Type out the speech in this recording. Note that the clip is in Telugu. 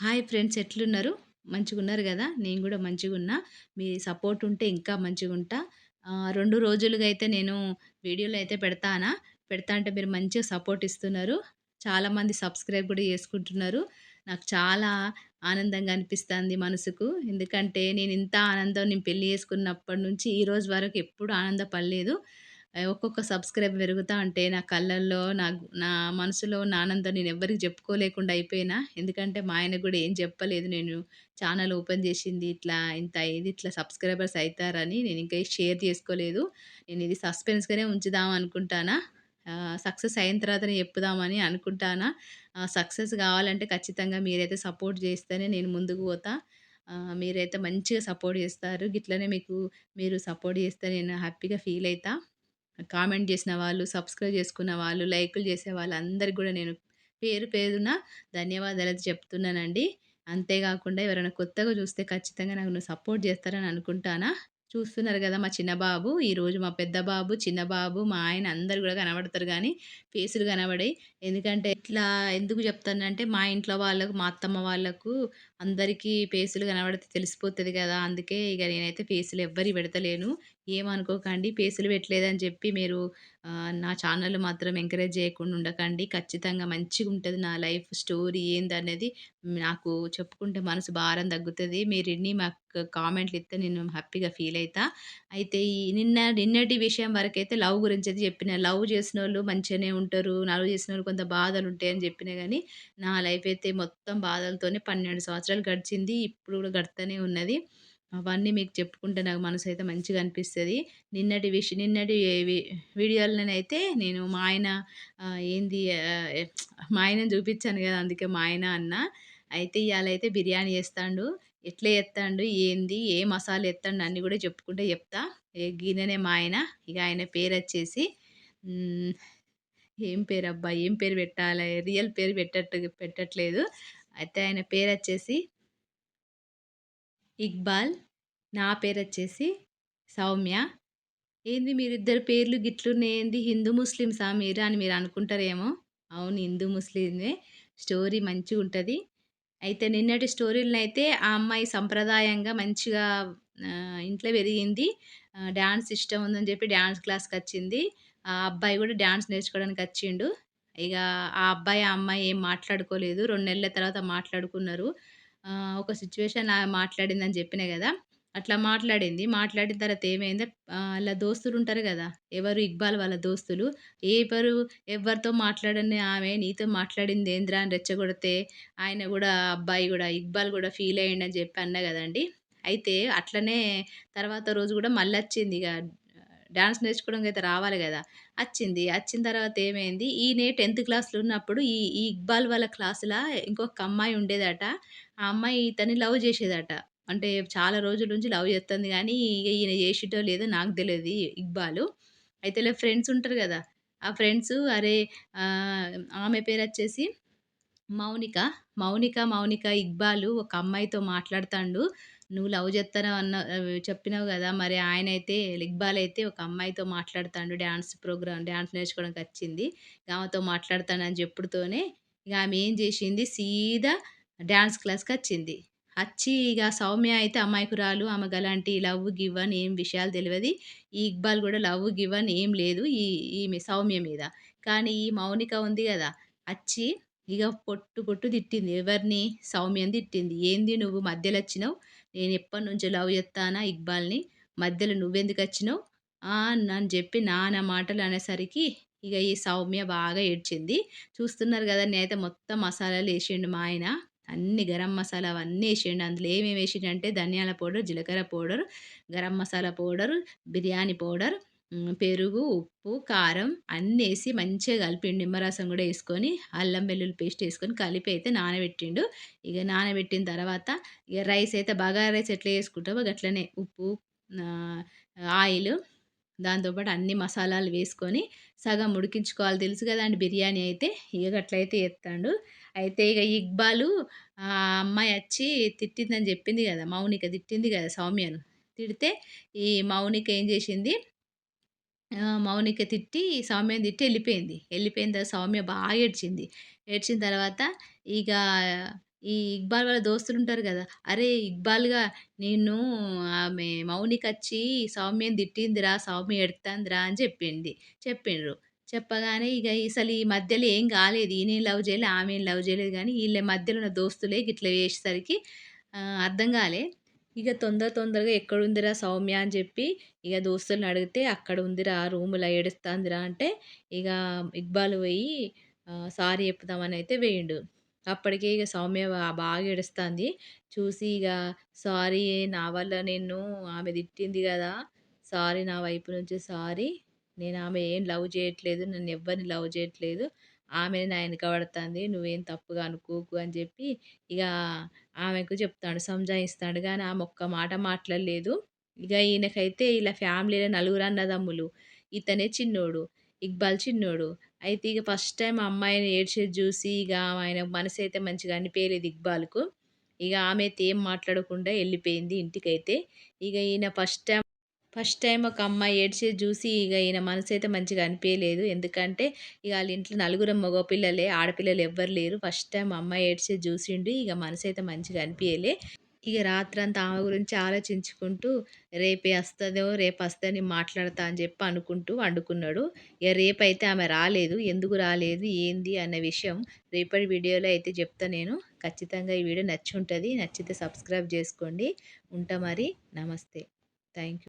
హాయ్ ఫ్రెండ్స్ ఎట్లున్నారు? మంచిగున్నారు కదా నేను కూడా మంచిగున్నా. మీ సపోర్ట్ ఉంటే ఇంకా మంచిగుంటా. రెండు రోజులుగా అయితే నేను వీడియోలు అయితే పెడతానా. పెడతా అంటే మీరు మంచిగా సపోర్ట్ ఇస్తున్నారు. చాలామంది సబ్స్క్రైబ్ కూడా చేసుకుంటున్నారు. నాకు చాలా ఆనందంగా అనిపిస్తుంది మనసుకు. ఎందుకంటే నేను ఇంత ఆనందం నేను పెళ్ళి చేసుకున్నప్పటి నుంచి ఈ రోజు వరకు ఎప్పుడు ఆనందపడలేదు. ఒక్కొక్క సబ్స్క్రైబ్ పెరుగుతా ఉంటే నా కళ్ళల్లో నా నా మనసులో ఉన్న ఆనందం నేను ఎవ్వరికీ చెప్పుకోలేకుండా అయిపోయినా. ఎందుకంటే మా ఆయనకు కూడా ఏం చెప్పలేదు నేను ఛానల్ ఓపెన్ చేసింది ఇట్లా ఇంత ఇది ఇట్లా సబ్స్క్రైబర్స్ అవుతారని నేను ఇంకా షేర్ చేసుకోలేదు. నేను ఇది సస్పెన్స్‌గానే ఉంచుదాం అనుకుంటానా. సక్సెస్ అయిన తర్వాతనే చెప్పుదామని అనుకుంటానా. సక్సెస్ కావాలంటే ఖచ్చితంగా మీరైతే సపోర్ట్ చేస్తేనే నేను ముందుకు పోతా. మీరైతే మంచిగా సపోర్ట్ చేస్తారు. గిట్లనే మీకు మీరు సపోర్ట్ చేస్తే నేను హ్యాపీగా ఫీల్ అవుతా కామెంట్ చేసిన వాళ్ళు, సబ్స్క్రైబ్ చేసుకున్న వాళ్ళు, లైకులు చేసే వాళ్ళందరికీ కూడా నేను పేరు పేరున ధన్యవాదాలు చెప్తున్నానండి. అంతేకాకుండా ఎవరైనా కొత్తగా చూస్తే ఖచ్చితంగా నన్ను సపోర్ట్ చేస్తారని అనుకుంటానా. చూస్తున్నారు కదా మా చిన్న బాబు, ఈరోజు మా పెద్ద బాబు, చిన్న బాబు, మా ఆయన అందరు కూడా కనబడతారు కానీ ఫేసులు కనబడాయి ఎందుకంటే ఇట్లా ఎందుకు చెప్తానంటే, మా ఇంట్లో వాళ్ళకు, మా అత్తమ్మ వాళ్ళకు అందరికీ ఫేసులు కనబడితే తెలిసిపోతుంది కదా అందుకే ఇక నేనైతే ఫేసులు ఎవ్వరి పెడతలేను. ఏమనుకోకండి పేసులు పెట్టలేదని చెప్పి మీరు నా ఛానల్ మాత్రం ఎంకరేజ్ చేయకుండా ఉండకండి. ఖచ్చితంగా మంచిగా ఉంటుంది నా లైఫ్ స్టోరీ ఏందనేది నాకు చెప్పుకుంటే మనసు భారం తగ్గుతుంది మీరు ఇన్ని మాకు కామెంట్లు ఇస్తే నేను హ్యాపీగా ఫీల్ అవుతా అయితే ఈ నిన్న నిన్నటి విషయం వరకైతే లవ్ గురించి అయితే చెప్పిన. లవ్ చేసిన వాళ్ళు మంచిగానే ఉంటారు. లవ్ చేసినోళ్ళు కొంత బాధలు ఉంటాయని చెప్పినా కానీ నా లైఫ్ అయితే మొత్తం బాధలతోనే 12 సంవత్సరాలు గడిచింది. ఇప్పుడు కూడా గడుస్తూనే ఉన్నది. అవన్నీ మీకు చెప్పుకుంటే నాకు మనసు అయితే మంచిగా అనిపిస్తుంది నిన్నటి విష నిన్నటి వీడియోలనైతే వీడియోలోనైతే నేను మా ఆయన ఏంది మా ఆయనని చూపించాను కదా అందుకే మా ఆయన అన్న అయితే ఇయాలైతే బిర్యానీ చేస్తాడు ఎట్లా ఎత్తాడు ఏంది? ఏ మసాలా ఎత్తండు? అన్నీ కూడా చెప్పుకుంటే చెప్తా. గిన్నెనే మా ఆయన. ఇక ఆయన పేరొచ్చేసి వచ్చేసి ఏం పేరబ్బా! ఏం పేరు పెట్టాలి రియల్ పేరు పెట్టట్టు పెట్టట్లేదు. అయితే ఆయన పేరొచ్చేసి ఇక్బాల్. నా పేరు వచ్చేసి సౌమ్య. ఏంది మీరిద్దరు పేర్లు గిట్లున్నాయేంది? హిందూ ముస్లిమ్సా మీరు అని మీరు అనుకుంటారేమో. అవును హిందూ ముస్లిమే. స్టోరీ మంచిగా ఉంటుంది అయితే నిన్నటి స్టోరీలనైతే ఆ అమ్మాయి సంప్రదాయంగా మంచిగా ఇంట్లో పెరిగింది. డ్యాన్స్ ఇష్టం ఉందని చెప్పి డ్యాన్స్ క్లాస్కి వచ్చింది ఆ అబ్బాయి కూడా డ్యాన్స్ నేర్చుకోవడానికి వచ్చిండు. ఇక ఆ అబ్బాయి, ఆ అమ్మాయి ఏం మాట్లాడుకోలేదు. రెండు నెలల తర్వాత మాట్లాడుకున్నారు. ఒక సిచ్యువేషన్ మాట్లాడింది మాట్లాడిందని చెప్పినా కదా అట్లా మాట్లాడింది. మాట్లాడిన తర్వాత ఏమైందో అలా దోస్తులు దోస్తులుంటారు కదా ఎవరు ఇక్బాల్ వాళ్ళ దోస్తులు. ఎవరు ఎవ్వరితో మాట్లాడని ఆమె నీతో మాట్లాడింది ఏంద్రా అని రెచ్చగొడితే, ఆయన కూడా అబ్బాయి కూడా ఇక్బాల్ కూడా ఫీల్ అయ్యిండని చెప్పి అన్నా కదండి అయితే అట్లనే తర్వాత రోజు కూడా మళ్ళీ వచ్చింది ఇక డాన్స్ అయితే రావాలి కదా వచ్చింది వచ్చిన తర్వాత ఏమైంది, ఈ నే టెన్త్ క్లాస్‌లో ఉన్నప్పుడు ఈ ఈ ఇక్బాల్ వాళ్ళ క్లాసులో ఇంకొక అమ్మాయి ఉండేదట. ఆ అమ్మాయి ఇతన్ని లవ్ చేసేదట. అంటే చాలా రోజుల నుంచి లవ్ చేస్తుంది కానీ ఈయన చేసిండో లేదో నాకు తెలియదు ఇక్బాలు. అయితే ఈళ్ళ ఫ్రెండ్స్ ఉంటారు కదా ఆ ఫ్రెండ్స్ అరే ఆమె పేరు వచ్చేసి మౌనిక. మౌనిక, మౌనిక ఇక్బాలు ఒక అమ్మాయితో మాట్లాడతాండు. నువ్వు లవ్ చేస్తాను అన్న చెప్పినావు కదా మరి ఆయన అయితే ఇక్బాల్ అయితే ఒక అమ్మాయితో మాట్లాడుతాడు డ్యాన్స్ ప్రోగ్రామ్ నేర్చుకోవడానికి వచ్చింది ఆమెతో మాట్లాడతాను అని చెప్పుడుతోనే ఇక ఆమె ఏం చేసింది సీదా డ్యాన్స్ క్లాస్కి వచ్చింది అచ్చి ఇక సౌమ్య అయితే అమాయకురాలు. ఆమెకు అలాంటి లవ్, గివ్ అని ఏం విషయాలు తెలియదు ఈ ఇక్బాల్ కూడా లవ్, గివ్ అని ఏం లేదు ఈ ఈమె సౌమ్య మీద. కానీ ఈ మౌనిక ఉంది కదా అచ్చి ఇక పొట్టు పొట్టు తిట్టింది. ఎవరిని? సౌమ్యని తిట్టింది. "ఏంది నువ్వు మధ్యలో వచ్చినావు నేను ఎప్పటినుంచో లవ్ చేస్తానా ఇక్బాల్‌ని. మధ్యలో నువ్వెందుకు వచ్చినావు అని చెప్పి నానా మాటలు అనేసరికి ఇక ఈ సౌమ్య బాగా ఏడ్చింది. చూస్తున్నారు కదా నేనైతే మొత్తం మసాలాలు వేసిండు మా ఆయన. అన్ని గరం మసాలా అవన్నీ వేసిండు అందులో ఏమేమి ఏసిండంటే ధనియాల పౌడర్, జీలకర్ర powder, garam masala powder, biryani powder, పెరుగు, ఉప్పు, కారం అన్నీ వేసి మంచిగా కలిపిండు. నిమ్మరసం కూడా వేసుకొని అల్లం వెల్లుల్లి పేస్ట్ వేసుకొని కలిపి అయితే నానబెట్టిండు. ఇక నానబెట్టిన తర్వాత ఇక రైస్ అయితే బగారా రైస్ ఎట్లా చేసుకుంటామో అట్లనే ఉప్పు, ఆయిల్ దాంతోపాటు అన్ని మసాలాలు వేసుకొని సగం ఉడికించుకోవాలి. తెలుసు కదండి బిర్యానీ అయితే. ఇక అట్లయితే ఎత్తాడు అయితే ఇక ఇక్బాలు ఆ అమ్మాయి వచ్చి తిట్టిందని చెప్పింది కదా మౌనిక తిట్టింది కదా సౌమ్యను. తిడితే ఈ మౌనిక ఏం చేసింది ఆ! మౌనిక తిట్టి, సౌమ్యని తిట్టి ఎళ్ళిపోయింది. ఎళ్ళిపోయిన తర్వాత సౌమ్య బాగా ఏడ్చింది. ఏడ్చిన తర్వాత ఇక ఈ ఇక్బాల్ వాళ్ళ దోస్తులుంటారు గదా! "అరే! ఇక్బాల్‌గా నిన్ను ఆమె మౌనికొచ్చి సౌమ్యని తిట్టిందిరా, సౌమ్య ఎడతాందిరా" అని చెప్పింది. చెప్పిండ్రు. చెప్పగానే ఇక అసలు ఈ మధ్యలో ఏం కాలేదు ఈయనేం లవ్ చేయలేదు ఆమేం లవ్ చేయలేదు గానీ, ఈళ్ళ మధ్యలో ఉన్న దోస్తులే గిట్ల చేసేసరికి ఆహ్, అర్థం గాలే. ఇక తొందర తొందరగా "ఎక్కడుందిరా సౌమ్య" అని చెప్పి ఇక దోస్తులను అడిగితే, "అక్కడ ఉందిరా రూములో ఏడుస్తుందిరా అంటే ఇక ఇక్బాల్ పోయి సారీ చెప్దామని అయితే వేయిండు అప్పటికే ఇక సౌమ్య బాగా ఏడుస్తుంది. చూసి ఇక "సారీ నా వల్ల నేను ఆమె తిట్టింది కదా సారీ నా వైపు నుంచి సారీ. నేను ఆమె ఏం లవ్ చేయట్లేదు నన్ను ఎవ్వరిని లవ్ చేయట్లేదు. ఆమెనే నా ఎనక పడుతుంది నువ్వేం తప్పుగా అనుకోకు" అని చెప్పి ఇక ఆమెకు చెప్తాడు సంజాయిస్తాడు. కానీ ఆమె ఒక్క మాట మాట్లాడలేదు. ఇక ఈయనకైతే ఇలా ఫ్యామిలీలో నలుగురు అన్నదమ్ములు. ఇతనే చిన్నోడు. ఇక్బాల్ చిన్నోడు. అయితే ఇక ఫస్ట్ టైం ఆ అమ్మాయిని ఏడ్చేది చూసి ఇక ఆయన మనసు అయితే మంచిగా అనిపించలేదు ఇక్బాల్‌కు. ఇక ఆమె అయితే ఏం మాట్లాడకుండా వెళ్ళిపోయింది ఇంటికైతే. ఇక ఈయన ఫస్ట్ టైం ఫస్ట్ టైం ఒక అమ్మాయి ఏడ్చేది చూసి ఇక ఈయన మనసు అయితే మంచిగా అనిపించలేదు ఎందుకంటే ఇక వాళ్ళ ఇంట్లో నలుగురం మగ పిల్లలే. ఆడపిల్లలు ఎవ్వరు లేరు. ఫస్ట్ టైం అమ్మాయి ఏడ్చేది ఇక మనసు అయితే మంచిగా అనిపించలే ఇక రాత్రంతా ఆమె గురించి ఆలోచించుకుంటూ రేపే వస్తుందో రేపు వస్తుందని మాట్లాడతా అని చెప్పి అనుకుంటూ వండుకున్నాడు ఇక రేపైతే ఆమె రాలేదు. ఎందుకు రాలేదు, ఏంది అన్న విషయం రేపటి వీడియోలో అయితే చెప్తా నేను. ఖచ్చితంగా ఈ వీడియో నచ్చి ఉంటుంది నచ్చితే సబ్స్క్రైబ్ చేసుకోండి ఉంటా మరి. నమస్తే. Thank you.